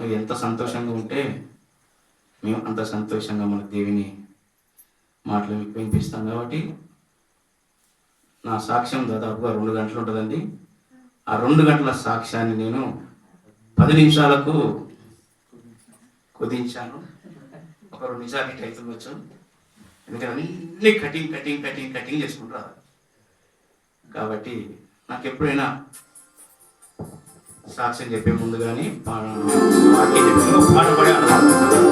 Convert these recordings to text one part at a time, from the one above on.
నువ్వు ఎంత సంతోషంగా ఉంటే మేము అంత సంతోషంగా మన దేవిని మాటలు వినిపిస్తాం కాబట్టి నా సాక్ష్యం దాదాపుగా రెండు గంటలు ఉంటుందండి. ఆ రెండు గంటల సాక్ష్యాన్ని నేను పది నిమిషాలకు కుదించాను. ఒక రెండు నిమిషాలు ఇటు అవుతుండొచ్చు ఎందుకంటే అన్ని కటింగ్ కటింగ్ కటింగ్ కటింగ్ చేసుకుంటారు కాబట్టి నాకు ఎప్పుడైనా సాక్ష్యం చెప్పే ముందు కానీ పాట పాట అనుభవం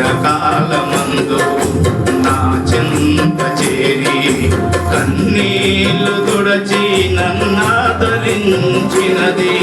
కష్టకాలమందు నా చింత చేరి కన్నీళ్ళు తుడచి నన్నా ధరించినది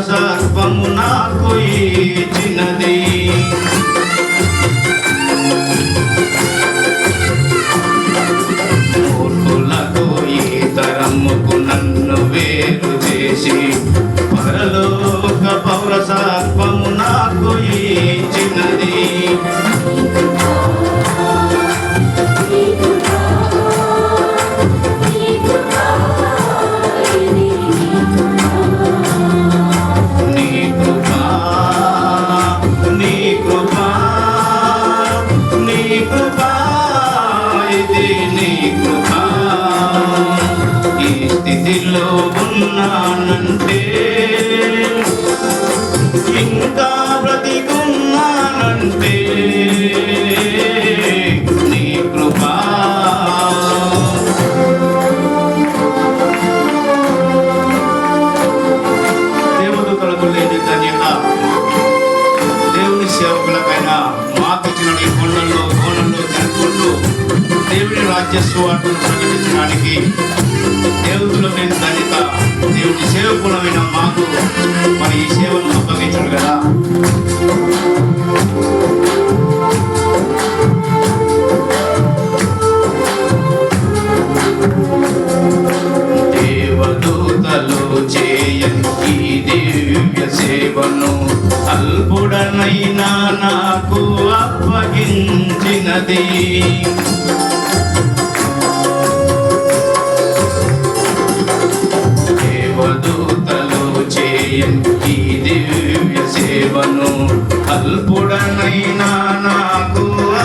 సర్వము నాకు స్థితిలో ఉన్నానంటే రాజస్సు రాజ్య ప్రకటించడానికి దేవుతులమైన ధన్యత దేవుడి సేవకులమైన మాకు మరి ఈ సేవను అప్పగించాడు కదా. దేవదూతలు చేయని ఈ దివ్య సేవను అల్పుడనైనా నాకు అప్పగించినది. ఈ దివ్య సేవను అల్పుడనైనా నాకు